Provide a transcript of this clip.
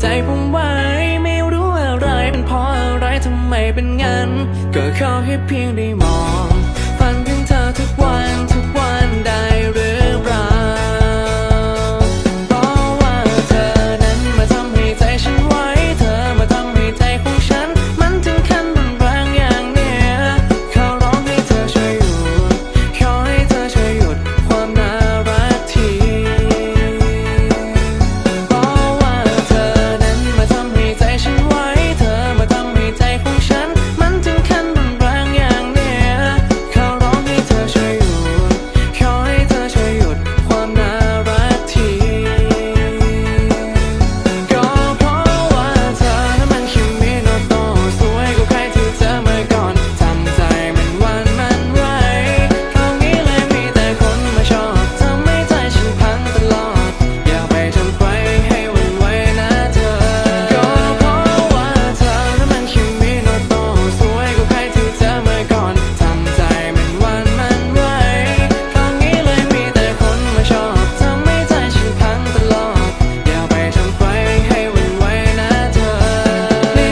ใจผมไว้ไม่รู้อะไรเป็นเพราะอะไรทำไมเป็นงั้น ก็ขอให้เพียงได้มอง